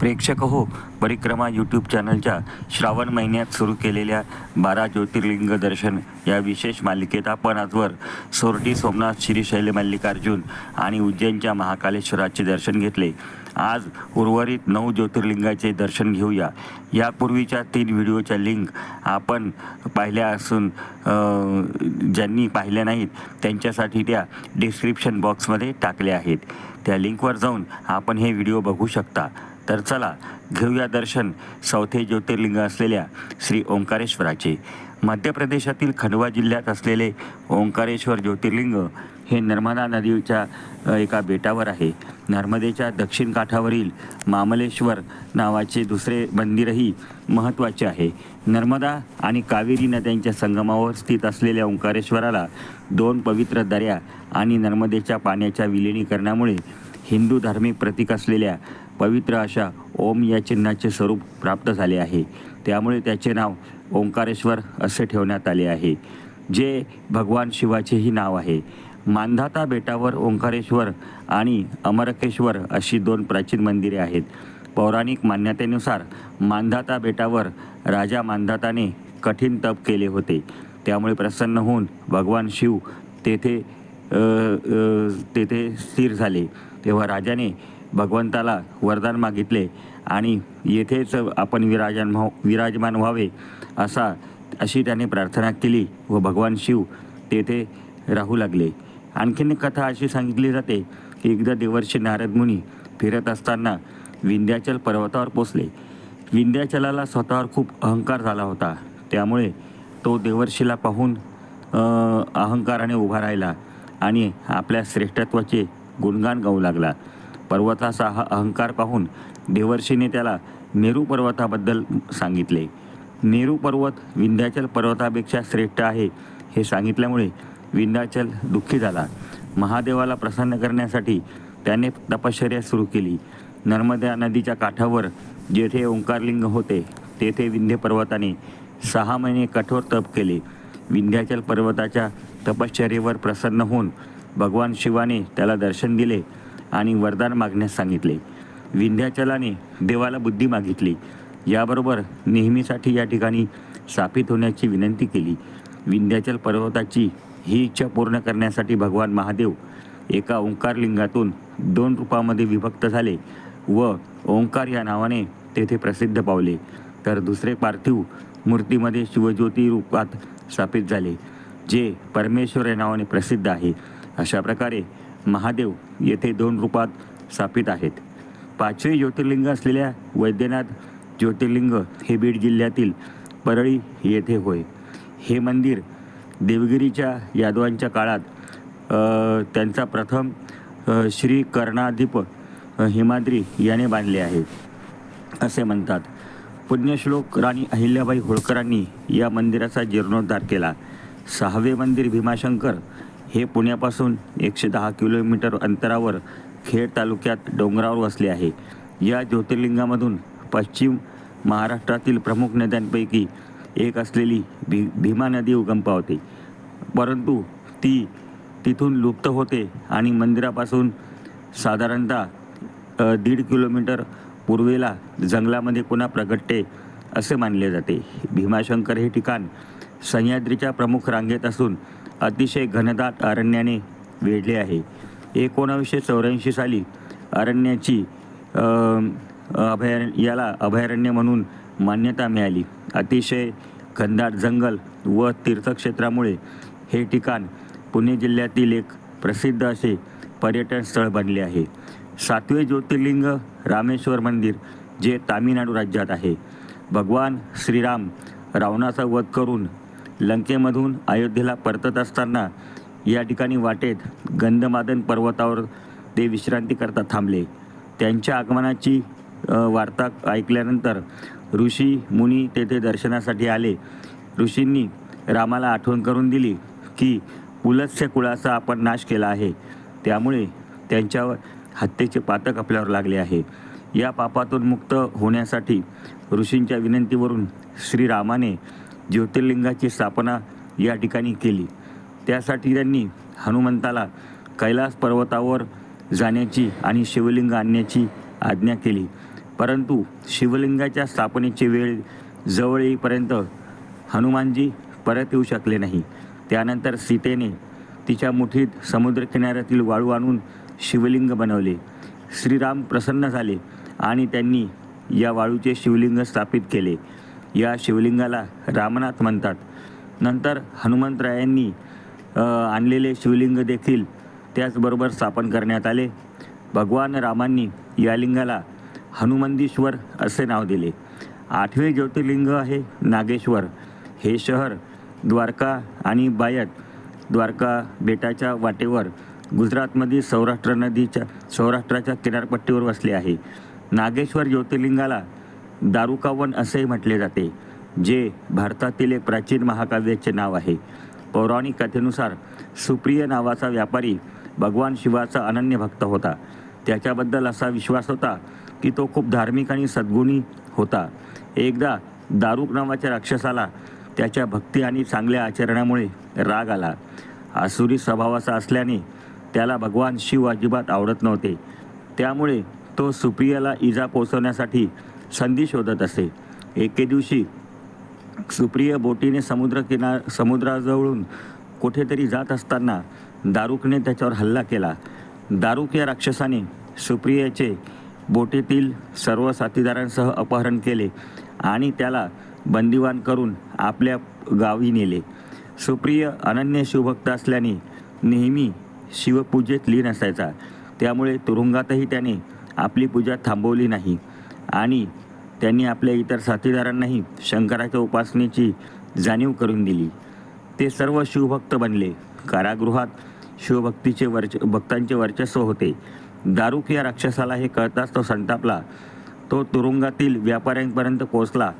प्रेक्षक हो परिक्रमा यूट्यूब चॅनलच्या श्रावण महिन्यात सुरू केलेल्या बारा ज्योतिर्लिंग दर्शन या विशेष मालिकेत आपण आजवर सोरटी सोमनाथ श्रीशैल मल्लिकार्जुन आणि उज्जैनच्या महाकालेश्वराचे दर्शन घेतले. आज उर्वरित नऊ ज्योतिर्लिंगाचे दर्शन घेऊया. यापूर्वीच्या तीन व्हिडिओच्या लिंक आपण पाहिल्या असून ज्यांनी पाहिल्या नाहीत त्यांच्यासाठी त्या डिस्क्रिप्शन बॉक्समध्ये टाकल्या आहेत. त्या लिंकवर जाऊन आपण हे व्हिडिओ बघू शकता. तर चला घेऊया दर्शन. चौथे ज्योतिर्लिंग असलेल्या श्री ओंकारेश्वराचे. मध्य प्रदेशातील खंडवा जिल्ह्यात असलेले ओंकारेश्वर ज्योतिर्लिंग हे नर्मदा नदीच्या एका बेटावर आहे. नर्मदेच्या दक्षिण काठावरील मामलेश्वर नावाचे दुसरे मंदिरही महत्त्वाचे आहे. नर्मदा आणि कावेरी नद्यांच्या संगमावर स्थित असलेल्या ओंकारेश्वराला दोन पवित्र दऱ्या आणि नर्मदेच्या पाण्याच्या विलिनीकरणामुळे हिंदू धार्मिक प्रतीक असलेल्या पवित्र अशा ओम या चिन्हाचे स्वरूप प्राप्त झाले आहे. त्यामुळे त्याचे नाव ओंकारेश्वर असे ठेवण्यात आले आहे. जे भगवान शिवाचेही नाव आहे. मांधाता बेटावर ओंकारेश्वर आणि अमरकेश्वर अशी दोन प्राचीन मंदिरे आहेत. पौराणिक मान्यतेनुसार मांधाता बेटावर राजा मांधाताने कठीण तप केले होते. त्यामुळे प्रसन्न होऊन भगवान शिव तेथे तेथे स्थिर झाले. तेव्हा राजाने भगवंताला वरदान मागितले आणि येथेच आपण विराजमान व्हाव विराजमान व्हावे असा अशी त्याने प्रार्थना केली व भगवान शिव तेथे राहू लागले. आणखीन एक कथा अशी सांगितली जाते की एकदा देवर्षी नारद मुनी फिरत असताना विंध्याचल पर्वतावर पोचले. विंध्याचलाला स्वतःवर खूप अहंकार झाला होता. त्यामुळे तो देवर्षीला पाहून अहंकाराने उभा राहिला आणि आपल्या श्रेष्ठत्वाचे गुणगान गाऊ लागला. पर्वताचा हा अहंकार पाहून देवर्षीने त्याला नेहरू पर्वताबद्दल सांगितले. नेहरू पर्वत विंध्याचल पर्वतापेक्षा श्रेष्ठ आहे हे सांगितल्यामुळे विंध्याचल दुःखी झाला. महादेवाला प्रसन्न करण्यासाठी त्याने तपश्चर्या सुरू केली. नर्मदा नदीच्या काठावर जेथे ओंकारलिंग होते तेथे विंध्य पर्वताने सहा महिने कठोर तप केले. विंध्याचल पर्वताच्या तपश्चर्येवर प्रसन्न होऊन भगवान शिवाने त्याला दर्शन दिले. आणि वरदान मागण्यास सांगितले. विंध्याचलाने देवाला बुद्धी मागितली. याबरोबर नेहमीसाठी या ठिकाणी स्थापित होण्याची विनंती केली. विंध्याचल पर्वताची ही इच्छा पूर्ण करण्यासाठी भगवान महादेव एका ओंकारलिंगातून दोन रूपामध्ये विभक्त झाले व ओंकार या नावाने तेथे प्रसिद्ध पावले. तर दुसरे पार्थिव मूर्तीमध्ये शिवज्योती रूपात स्थापित झाले जे परमेश्वर या नावाने प्रसिद्ध आहे. अशा प्रकारे महादेव येथे दोन रूपात स्थापित आहेत. पाचवे ज्योतिर्लिंग असलेल्या वैद्यनाथ ज्योतिर्लिंग हे बीड जिल्ह्यातील परळी येथे होय. हे मंदिर देवगिरीच्या यादवांच्या काळात त्यांचा प्रथम श्री कर्णाधिप हिमाद्री याने बांधले आहे असे म्हणतात. पुण्यश्लोक राणी अहिल्याबाई होळकरांनी या मंदिराचा जीर्णोद्धार केला. सहावे मंदिर भीमाशंकर हे पुण्यापासून एकशे दहा किलोमीटर अंतरावर खेड तालुक्यात डोंगरावर वसले आहे. या ज्योतिर्लिंगामधून पश्चिम महाराष्ट्रातील प्रमुख नद्यांपैकी एक असलेली भी भीमा नदी उगम पावते परंतु ती तिथून लुप्त होते आणि मंदिरापासून साधारणतः दीड किलोमीटर पूर्वेला जंगलामध्ये पुन्हा प्रगटते असे मानले जाते. भीमाशंकर हे ठिकाण सह्याद्रीच्या प्रमुख रांगेत असून अतिशय घनदाट अरण्याने वेढले आहे. एकोणावीसशे चौऱ्याऐंशी साली अरण्याची अभयारण्य याला अभयारण्य म्हणून मान्यता मिळाली. अतिशय घनदाट जंगल व तीर्थक्षेत्रामुळे हे ठिकाण पुणे जिल्ह्यातील एक प्रसिद्ध असे पर्यटन स्थळ बनले आहे. सातवे ज्योतिर्लिंग रामेश्वर मंदिर जे तामिळनाडू राज्यात आहे. भगवान श्रीराम रावणाचा वध करून लंकेमधून अयोध्येला परतत असताना या ठिकाणी वाटेत गंधमादन पर्वतावर ते विश्रांती करता थांबले. त्यांच्या आगमनाची वार्ता ऐकल्यानंतर ऋषी मुनी तेथे दर्शनासाठी आले. ऋषींनी रामाला आठवण करून दिली की पुलस्य कुळाचा आपण नाश केला आहे. त्यामुळे त्यांच्यावर हत्येचे पातक आपल्यावर लागले आहे. या पापातून मुक्त होण्यासाठी ऋषींच्या विनंतीवरून श्रीरामाने ज्योतिर्लिंगाची स्थापना या ठिकाणी केली. त्यासाठी त्यांनी हनुमंताला कैलास पर्वतावर जाण्याची आणि शिवलिंग आणण्याची आज्ञा केली. परंतु शिवलिंगाच्या स्थापनेची वेळ जवळ येईपर्यंत हनुमानजी परत येऊ शकले नाही. त्यानंतर सीतेने तिच्या मुठीत समुद्रकिनाऱ्यातील वाळू आणून शिवलिंग बनवले. श्रीराम प्रसन्न झाले आणि त्यांनी या वाळूचे शिवलिंग स्थापित केले. या शिवलिंगाला रामनाथ म्हणतात. नंतर हनुमंतरायांनी आणलेले शिवलिंग देखील त्याचबरोबर स्थापन करण्यात आले. भगवान रामांनी या लिंगाला हनुमंदीश्वर असे नाव दिले. आठवे ज्योतिर्लिंग आहे नागेश्वर. हे शहर द्वारका आणि बायत द्वारका बेटाच्या वाटेवर गुजरातमधील सौराष्ट्र नदीच्या सौराष्ट्राच्या किनारपट्टीवर वसले आहे. नागेश्वर ज्योतिर्लिंगाला दारुकावन असेही म्हटले जाते जे भारतातील एक प्राचीन महाकाव्याचे नाव आहे. पौराणिक कथेनुसार सुप्रिय नावाचा व्यापारी भगवान शिवाचा अनन्य भक्त होता. त्याच्याबद्दल असा विश्वास होता की तो खूप धार्मिक आणि सद्गुणी होता. एकदा दारुक नावाच्या राक्षसाला त्याच्या भक्ती आणि चांगल्या आचरणामुळे राग आला. आसुरी स्वभावाचा असल्याने त्याला भगवान शिव अजिबात आवडत नव्हते. त्यामुळे तो सुप्रियाला इजा पोचवण्यासाठी संधी शोधत असे. एके दिवशी सुप्रिय बोटीने समुद्रकिना समुद्राजवळून कुठेतरी जात असताना दारुकने त्याच्यावर हल्ला केला. दारुक या राक्षसाने सुप्रियाचे बोटीतील सर्व साथीदारांसह अपहरण केले आणि त्याला बंदिवान करून आपल्या गावी नेले. सुप्रिय अनन्य शिवभक्त असल्याने नेहमी शिवपूजेत लीन असायचा. त्यामुळे तुरुंगातही त्याने आपली पूजा थांबवली नाही. आणि त्यांनी आपल्या इतर साथीदारांनाही शंकराच्या उपासनेची जाणीव करून दिली. ते सर्व शिवभक्त बनले. कारागृहात शिवभक्तीचे वर्च भक्तांचे वर्चस्व होते. दारूक या राक्षसाला हे कळताच तो संतापला. तो तुरुंगातील व्यापाऱ्यांपर्यंत पोहोचला.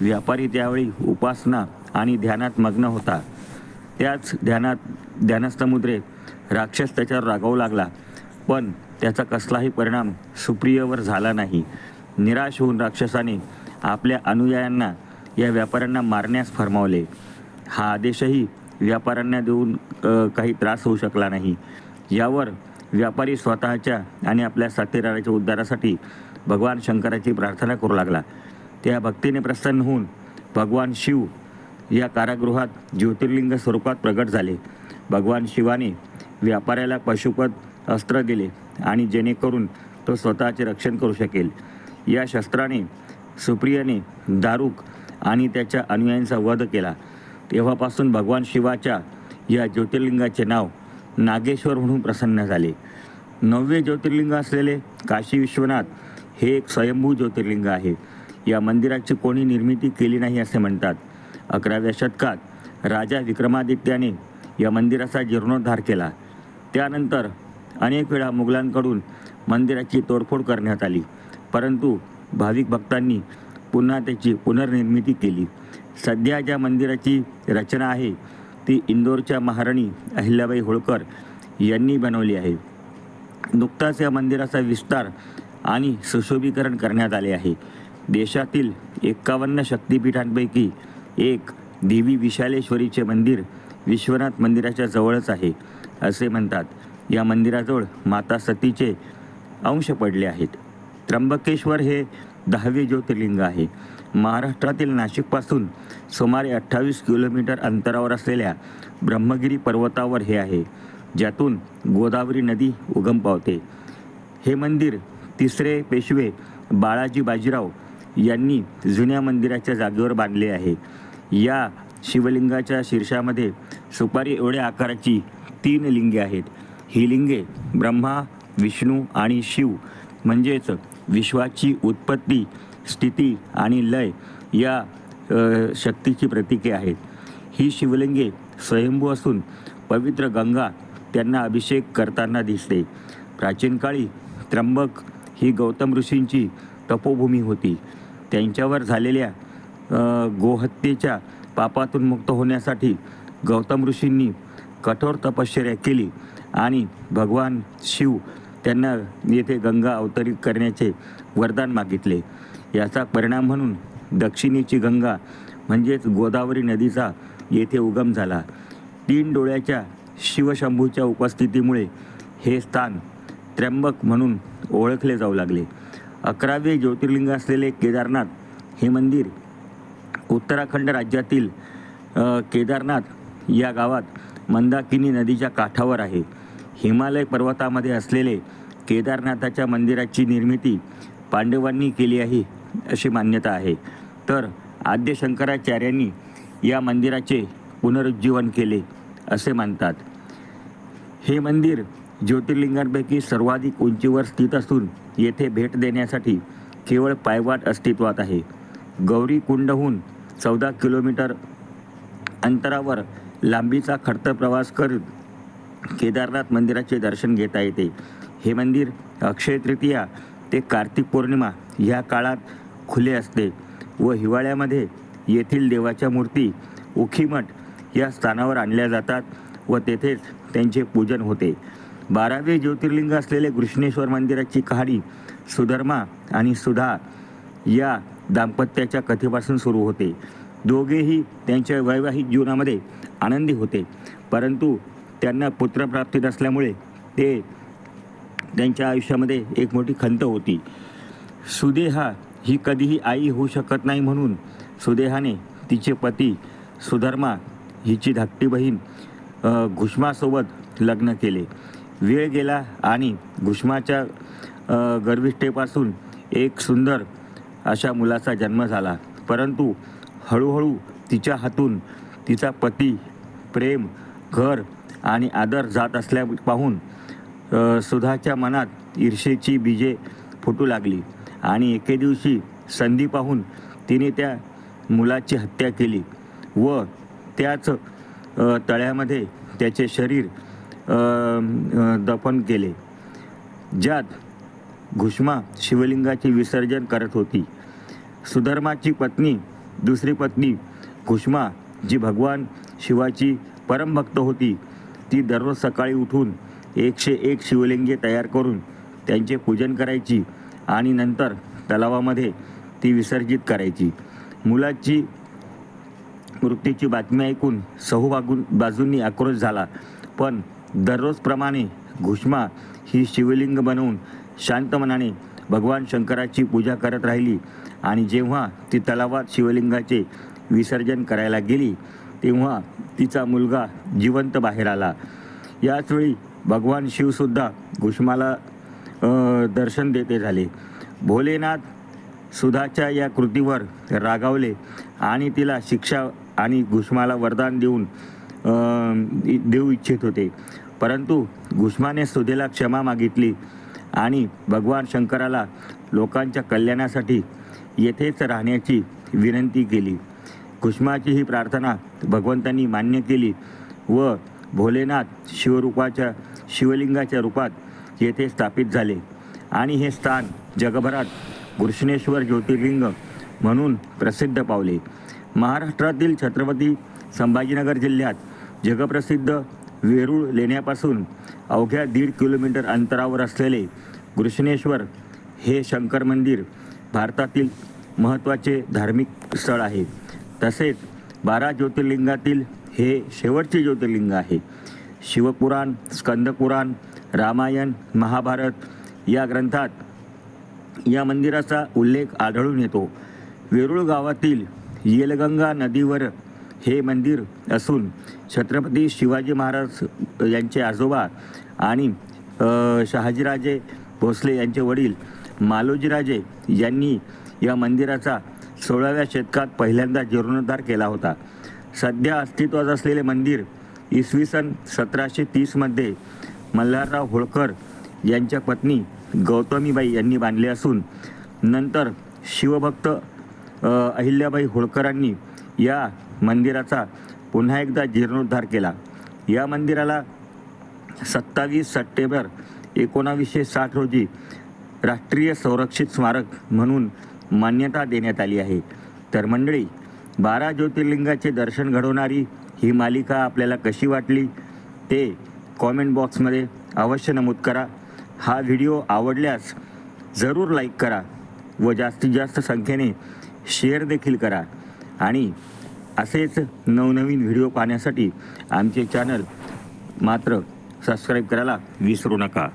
व्यापारी त्यावेळी उपासना आणि ध्यानात मग्न होता. त्याच ध्यानात ध्यानस्थमुद्रे राक्षस त्याच्यावर रागावू लागला. पण त्याचा कसलाही परिणाम सुप्रियवर झाला नाही. निराश होऊन राक्षसाने आपल्या अनुयायांना या व्यापाऱ्यांना मारण्यास फरमावले. हा आदेशही व्यापाऱ्यांना देऊन काही त्रास होऊ शकला नाही. यावर व्यापारी स्वतःच्या आणि आपल्या साथीदाराच्या उद्धारासाठी भगवान शंकराची प्रार्थना करू लागला. त्या भक्तीने प्रसन्न होऊन भगवान शिव या कारागृहात ज्योतिर्लिंग स्वरूपात प्रगट झाले. भगवान शिवाने व्यापाऱ्याला पशुपद अस्त्र दिले आणि जेणेकरून तो स्वतःचे रक्षण करू शकेल. या शस्त्राने सुप्रियाने दारुक आणि त्याच्या अनुयायांचा वध केला. तेव्हापासून भगवान शिवाच्या या ज्योतिर्लिंगाचे नाव नागेश्वर म्हणून प्रसन्न झाले. नववे ज्योतिर्लिंग असलेले काशी विश्वनाथ हे एक स्वयंभू ज्योतिर्लिंग आहे. या मंदिराची कोणी निर्मिती केली नाही असे म्हणतात. अकराव्या शतकात राजा विक्रमादित्याने या मंदिराचा जीर्णोद्धार केला. त्यानंतर अनेक वेळा मुघलांकडून मंदिराची तोडफोड करण्यात आली. परंतु भाविक भक्तांनी पुन्हा त्याची पुनर्निर्मिती केली. सध्या ज्या मंदिराची रचना आहे ती इंदोरच्या महाराणी अहिल्याबाई होळकर यांनी बनवली आहे. नुकताच या मंदिराचा विस्तार आणि सुशोभीकरण करण्यात आले आहे. देशातील एक्कावन्न शक्तिपीठांपैकी एक देवी विशालेश्वरीचे मंदिर विश्वनाथ मंदिराच्या जवळच आहे असे म्हणतात. या मंदिराजवळ माता सतीचे अंश पडले आहेत. त्र्यंबकेश्वर हे दहावे ज्योतिर्लिंग आहे. महाराष्ट्रातील नाशिकपासून सुमारे अठ्ठावीस किलोमीटर अंतरावर असलेल्या ब्रह्मगिरी पर्वतावर हे आहे ज्यातून गोदावरी नदी उगम पावते. हे मंदिर तिसरे पेशवे बाळाजी बाजीराव यांनी जुन्या मंदिराच्या जागेवर बांधले आहे. या शिवलिंगाच्या शीर्षामध्ये सुपारी एवढ्या आकाराची तीन लिंगे आहेत. ही लिंगे ब्रह्मा विष्णू आणि शिव म्हणजेच विश्वाची उत्पत्ती स्थिती आणि लय या शक्तीची प्रतीके आहेत. ही शिवलिंगे स्वयंभू असून पवित्र गंगा त्यांना अभिषेक करताना दिसते. प्राचीन काळी त्र्यंबक ही गौतम ऋषींची तपोभूमी होती. त्यांच्यावर झालेल्या गोहत्येच्या पापातून मुक्त होण्यासाठी गौतम ऋषींनी कठोर तपश्चर्या केली आणि भगवान शिव त्यांना येथे गंगा अवतरित करण्याचे वरदान मागितले. याचा परिणाम म्हणून दक्षिणेची गंगा म्हणजेच गोदावरी नदीचा येथे उगम झाला. तीन डोळ्याच्या शिवशंभूच्या उपस्थितीमुळे हे स्थान त्र्यंबक म्हणून ओळखले जाऊ लागले. अकरावे ज्योतिर्लिंग असलेले केदारनाथ हे मंदिर उत्तराखंड राज्यातील केदारनाथ या गावात मंदाकिनी नदीच्या काठावर आहे. हिमालय पर्वतामध्ये असलेले केदारनाथाच्या मंदिराची निर्मिती पांडवांनी केली आहे अशी मान्यता आहे. तर आद्य शंकराचार्यांनी या मंदिराचे पुनरुज्जीवन केले असे मानतात. हे मंदिर ज्योतिर्लिंगांपैकी सर्वाधिक उंचीवर स्थित असून येथे भेट देण्यासाठी केवळ पायवाट अस्तित्वात आहे. गौरी कुंडहून चौदा किलोमीटर अंतरावर लांबीचा खडतर प्रवास करत केदारनाथ मंदिराचे दर्शन घेता येते. हे मंदिर अक्षय तृतीया ते कार्तिक पौर्णिमा ह्या काळात खुले असते व हिवाळ्यामध्ये येथील देवाच्या मूर्ती उखीमठ या स्थानावर आणल्या जातात व तेथेच त्यांचे पूजन होते. बारावे ज्योतिर्लिंग असलेले कृष्णेश्वर मंदिराची कहाणी सुधर्मा आणि सुधा या दाम्पत्याच्या कथेपासून सुरू होते. दोघेही त्यांच्या वैवाहिक जीवनामध्ये आनंदी होते. परंतु त्यांना पुत्रप्राप्ती नसल्यामुळे ते त्यांच्या आयुष्यामध्ये एक मोठी खंत होती. सुदेहा ही कधीही आई होऊ शकत नाही म्हणून सुदेहाने तिचे पती सुधर्मा हिची धाकटी बहीण घुष्मासोबत लग्न केले. वेळ गेला आणि घुष्माच्या गर्विष्ठेपासून एक सुंदर अशा मुलाचा जन्म झाला. परंतु हळूहळू तिच्या हातून तिचा पती प्रेम घर आणि आदर जात असल्या पाहून सुधाच्या मनात ईर्षेची बीजे फुटू लागली. आणि एके दिवशी संधी पाहून तिने त्या मुलाची हत्या केली व त्याच तळ्यामध्ये त्याचे शरीर दफन केले ज्यात घुष्मा शिवलिंगाचे विसर्जन करत होती. सुधर्माची पत्नी दुसरी पत्नी घुष्मा जी भगवान शिवाची परमभक्त होती ती दररोज सकाळी उठून एकशे एक शिवलिंगे तयार करून त्यांचे पूजन करायची आणि नंतर तलावामध्ये ती विसर्जित करायची. मुलाची मृत्यूची बातमी ऐकून सहू बागून बाजूंनी आक्रोश झाला. पण दररोजप्रमाणे घुष्मा ही शिवलिंग बनवून शांत मनाने भगवान शंकराची पूजा करत राहिली आणि जेव्हा ती तलावात शिवलिंगाचे विसर्जन करायला गेली तेव्हा तिचा मुलगा जिवंत बाहेर आला. याचवेळी भगवान शिवसुद्धा घुष्माला दर्शन देते झाले. भोलेनाथ सुधाच्या या कृतीवर रागावले आणि तिला शिक्षा आणि घुष्माला वरदान देऊन देऊ इच्छित होते. परंतु घुष्माने सुधेला क्षमा मागितली आणि भगवान शंकराला लोकांच्या कल्याणासाठी येथेच राहण्याची विनंती केली. घुष्माची ही प्रार्थना भगवंतांनी मान्य केली व भोलेनाथ शिवरूपाच्या शिवलिंगाच्या रूपात येथे स्थापित झाले. आणि हे स्थान जगभरात घृष्णेश्वर ज्योतिर्लिंग म्हणून प्रसिद्ध पावले. महाराष्ट्रातील छत्रपती संभाजीनगर जिल्ह्यात जगप्रसिद्ध वेरूळ लेण्यापासून अवघ्या दीड किलोमीटर अंतरावर असलेले घृष्णेश्वर हे शंकर मंदिर भारतातील महत्त्वाचे धार्मिक स्थळ आहे. तसेच बारा ज्योतिर्लिंगातील हे शेवटचे ज्योतिर्लिंग आहे. शिवपुराण स्कंदपुराण रामायण महाभारत या ग्रंथात या मंदिराचा उल्लेख आढळून येतो. वेरूळ गावातील येलगंगा नदीवर हे मंदिर असून छत्रपती शिवाजी महाराज यांचे आजोबा आणि शहाजीराजे भोसले यांचे वडील मालोजीराजे यांनी या मंदिराचा सोळाव्या शतकात पहिल्यांदा जीर्णोद्धार केला होता. सध्या अस्तित्वात असलेले मंदिर इसवी सन सतराशे तीसमध्ये मल्हारराव होळकर यांच्या पत्नी गौतमीबाई यांनी बांधले असून नंतर शिवभक्त अहिल्याबाई होळकरांनी या मंदिराचा पुन्हा एकदा जीर्णोद्धार केला. या मंदिराला सत्तावीस सप्टेंबर एकोणावीसशे साठ रोजी राष्ट्रीय संरक्षित स्मारक म्हणून मान्यता देण्यात आली आहे. तर मंडळी बारा ज्योतिर्लिंगाचे दर्शन घडवणारी ही मालिका आपल्याला कशी वाटली ते कॉमेंट बॉक्समध्ये अवश्य नमूद करा. हा व्हिडिओ आवडल्यास जरूर लाईक करा व जास्तीत जास्त संख्येने शेअर देखील करा. आणि असेच नवनवीन व्हिडिओ पाहण्यासाठी आमचे चॅनल मात्र सबस्क्राईब करायला विसरू नका.